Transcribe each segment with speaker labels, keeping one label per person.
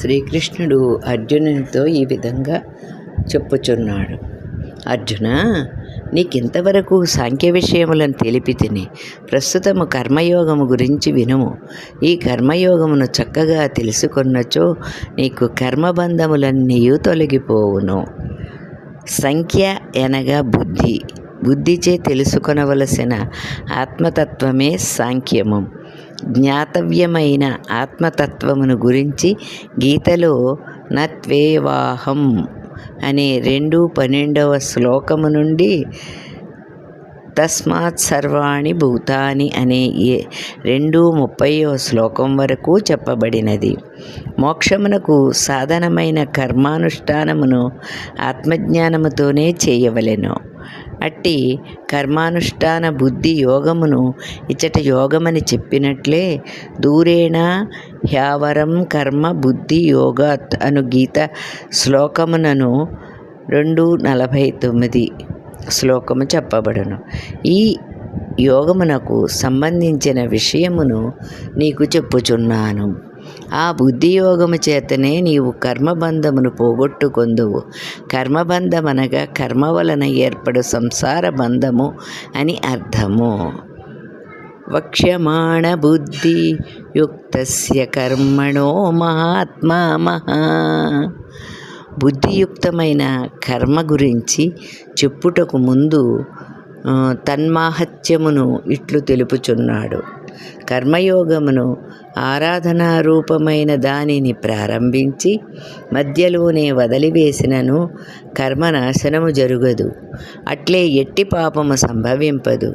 Speaker 1: శ్రీకృష్ణుడు అర్జునునితో ఈ విధంగా చెప్పుచున్నాడు. అర్జున నీకింతవరకు సాంఖ్య విషయములను తెలిపి తిని ప్రస్తుతము కర్మయోగము గురించి వినుము. ఈ కర్మయోగమును చక్కగా తెలుసుకున్నచో నీకు కర్మబంధములన్నీ తొలగిపోవును. సంఖ్య అనగా బుద్ధి. బుద్ధిచే తెలుసుకొనవలసిన ఆత్మతత్వమే సాంఖ్యము. జ్ఞాతవ్యమైన ఆత్మతత్వమును గురించి గీతలో నత్వేవాహం అనే రెండు పన్నెండవ శ్లోకము నుండి తస్మాత్ సర్వాణి భూతాని అనే ఏ రెండు ముప్పైవ శ్లోకం వరకు చెప్పబడినది. మోక్షమునకు సాధనమైన కర్మానుష్ఠానమును ఆత్మజ్ఞానముతోనే చేయవలెను. అట్టి కర్మానుష్ఠాన బుద్ధి యోగమును ఇచ్చట యోగమని చెప్పినట్లే దూరేణ హ్యావరం కర్మ బుద్ధి యోగాత్ అను గీత శ్లోకమునను రెండు నలభై తొమ్మిది శ్లోకము చెప్పబడును. ఈ యోగమునకు సంబంధించిన విషయమును నీకు చెప్పుచున్నాను. ఆ బుద్ధియోగము చేతనే నీవు కర్మబంధమును పోగొట్టుకొందువు. కర్మబంధమనగా కర్మ వలన ఏర్పడు సంసార బంధము అని అర్థము. వక్ష్యమాణ బుద్ధి యుక్తస్య కర్మణో మహాత్మా మహా. బుద్ధియుక్తమైన కర్మ గురించి చెప్పుటకు ముందు తన్మాహత్యమును ఇట్లు తెలుపుచున్నాడు. కర్మయోగమును ఆరాధనారూపమైన దానిని ప్రారంభించి మధ్యలోనే వదిలివేసినను కర్మనాశనము జరుగదు. అట్లే ఎట్టి పాపము సంభవింపదు.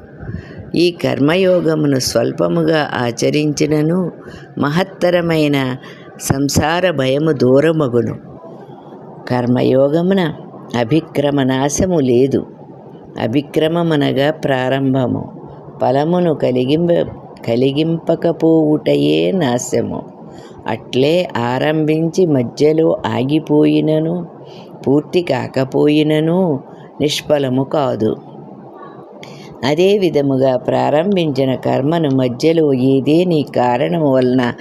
Speaker 1: ఈ కర్మయోగమును స్వల్పముగా ఆచరించినను మహత్తరమైన సంసార భయము దూరమగును. కర్మయోగమున అభిక్రమ నాశము లేదు. అభిక్రమమనగా ప్రారంభము. ఫలమును కలిగింప కలిగింపకపోవుటయే నాశము. అట్లే ఆరంభించి మధ్యలో ఆగిపోయినను పూర్తి కాకపోయినను నిష్ఫలము కాదు. అదే విధముగా ప్రారంభించిన కర్మను మధ్యలో ఏదేని కారణం వలన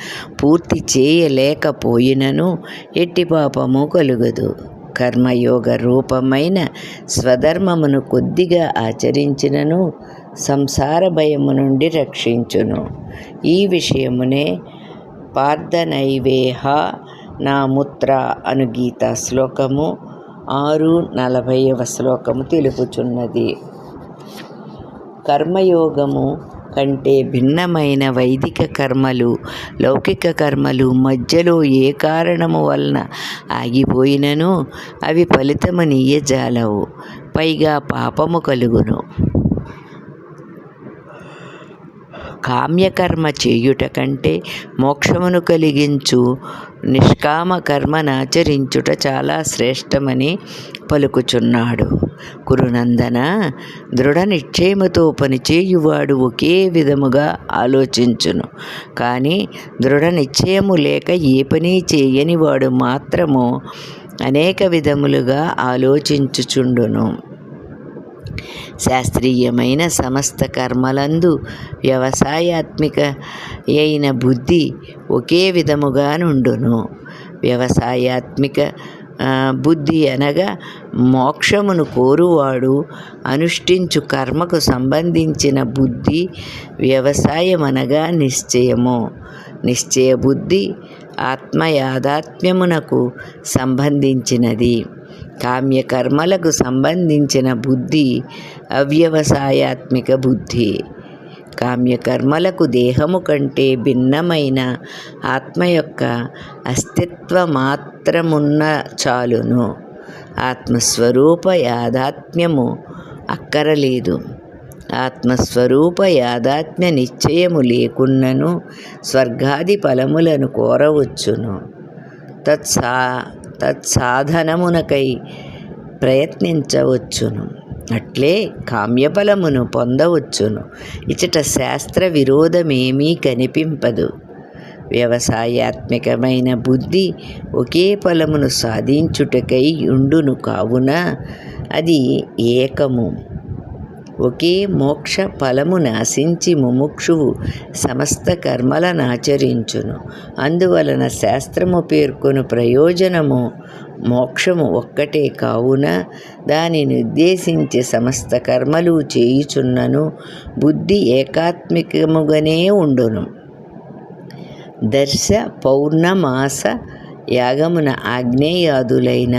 Speaker 1: పూర్తి చేయలేకపోయినను ఎట్టి పాపము కలుగదు. కర్మయోగ రూపమైన స్వధర్మమును కొద్దిగా ఆచరించినను సంసార భయము నుండి రక్షించును. ఈ విషయమునే పార్థనైవేహ నా ముత్ర అను గీత శ్లోకము ఆరు నలభైవ శ్లోకము తెలుపుచున్నది. కర్మయోగము కంటే భిన్నమైన వైదిక కర్మలు లౌకిక కర్మలు మధ్యలో ఏ కారణము వలన ఆగిపోయినను అవి ఫలితము నీయజాలవు. పైగా పాపము కలుగును. కామ్యకర్మ చేయుట కంటే మోక్షమును కలిగించు నిష్కామ కర్మనాచరించుట చాలా శ్రేష్టమని పలుకుచున్నాడు. కురునందన దృఢ నిశ్చయముతో పనిచేయువాడు ఒకే విధముగా ఆలోచించును. కానీ దృఢ నిశ్చయము లేక ఏ పని చేయని వాడు మాత్రము అనేక విధములుగా ఆలోచించుచుండును. శాస్త్రీయమైన సమస్త కర్మలందు వ్యవసాయాత్మిక అయిన బుద్ధి ఒకే విధముగా నుండును. వ్యవసాయాత్మిక బుద్ధి అనగా మోక్షమును కోరువాడు అనుష్ఠించు కర్మకు సంబంధించిన బుద్ధి వ్యవసాయం అనగా నిశ్చయము. నిశ్చయ బుద్ధి ఆత్మయాదాత్మ్యమునకు సంబంధించినది. కామ్యకర్మలకు సంబంధించిన బుద్ధి అవ్యవసాయాత్మిక బుద్ధి. కామ్యకర్మలకు దేహము కంటే భిన్నమైన ఆత్మ యొక్క అస్తిత్వ మాత్రమున్న చాలును. ఆత్మస్వరూప యాదాత్మ్యము అక్కరలేదు. ఆత్మస్వరూప యాదాత్మ్య నిశ్చయము లేకున్నను స్వర్గాది ఫలములను కోరవచ్చును. తత్సా తత్సాధనమునకై ప్రయత్నించవచ్చును. అట్లే కామ్యఫలమును పొందవచ్చును. ఇచట శాస్త్ర విరోధమేమీ కనిపింపదు. వ్యవసాయాత్మకమైన బుద్ధి ఒకే ఫలమును సాధించుటకై ఉండును కావున అది ఏకము. ఒకే మోక్ష ఫలము నాశించి ముముక్షువు సమస్త కర్మలనాచరించును అందువలన శాస్త్రము పేర్కొను ప్రయోజనము మోక్షము ఒక్కటే కావున దానిని ఉద్దేశించి సమస్త కర్మలు చేయుచున్నను బుద్ధి ఏకాత్మికముగానే ఉండును. దర్శ పౌర్ణమాస యాగమున ఆగ్నేయాదులైన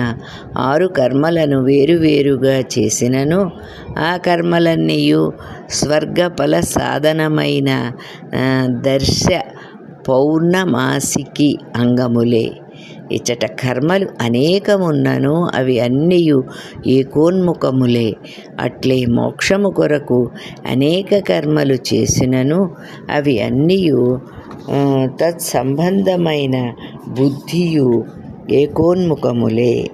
Speaker 1: ఆరు కర్మలను వేరువేరుగా చేసినను. ఆ కర్మలన్నీయు స్వర్గఫల సాధనమైన దర్శ పౌర్ణమాసికి అంగములే. ఇచ్చట కర్మలు అనేకమున్నను అవి అన్నీయు ఏకోన్ముఖములే. అట్లే మోక్షము కొరకు అనేక కర్మలు చేసినను అవి అన్నీయు తత్సంబంధమైన బుద్ధియు ఏకోన్ముఖములే.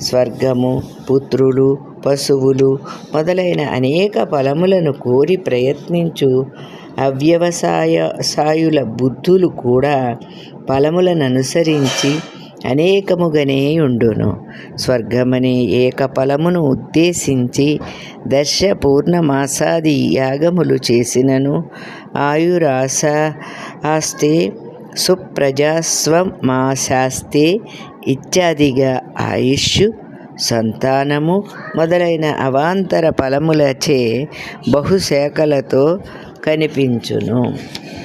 Speaker 1: స్వర్గము పుత్రులు పశువులు మొదలైన అనేక ఫలములను కోరి ప్రయత్నించు అవ్యవసాయ సాయుల బుద్ధులు కూడా ఫలములను అనుసరించి అనేకముగానే ఉండును. స్వర్గమనే ఏక ఫలమును ఉద్దేశించి దర్శ పూర్ణమాసాది యాగములు చేసినను. ఆయురాస ఆస్తే సుప్రజాస్వమాశాస్తి ఇత్యాదిగా ఆయుష్ సంతానము మొదలైన అవాంతర ఫలములచే బహుశాఖలతో కనిపించును.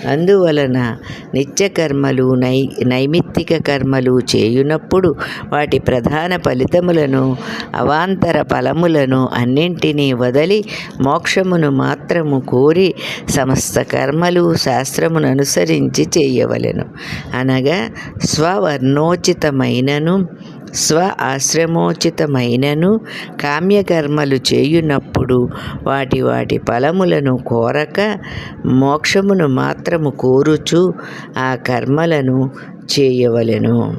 Speaker 1: అందువలన నిత్యకర్మలు నై నైమిత్తిక కర్మలు చేయునప్పుడు వాటి ప్రధాన ఫలితములను అవాంతర ఫలములను అన్నింటినీ వదలి మోక్షమును మాత్రము కోరి సమస్త కర్మలు శాస్త్రమును అనుసరించి చేయవలెను. అనగా స్వవర్ణోచితమైనను స్వ ఆశ్రమోచితమైనను కామ్యకర్మలు చేయునప్పుడు వాటి వాటి ఫలములను కోరక మోక్షమును మాత్రము కోరుచు ఆ కర్మలను చేయవలెను.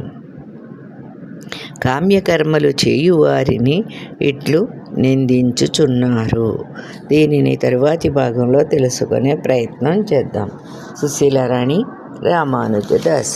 Speaker 1: కామ్యకర్మలు చేయువారిని ఇట్లు నిందించుచున్నారు. దీనిని తరువాతి భాగంలో తెలుసుకునే ప్రయత్నం చేద్దాం. సుశీలరాణి రామానుజదాసి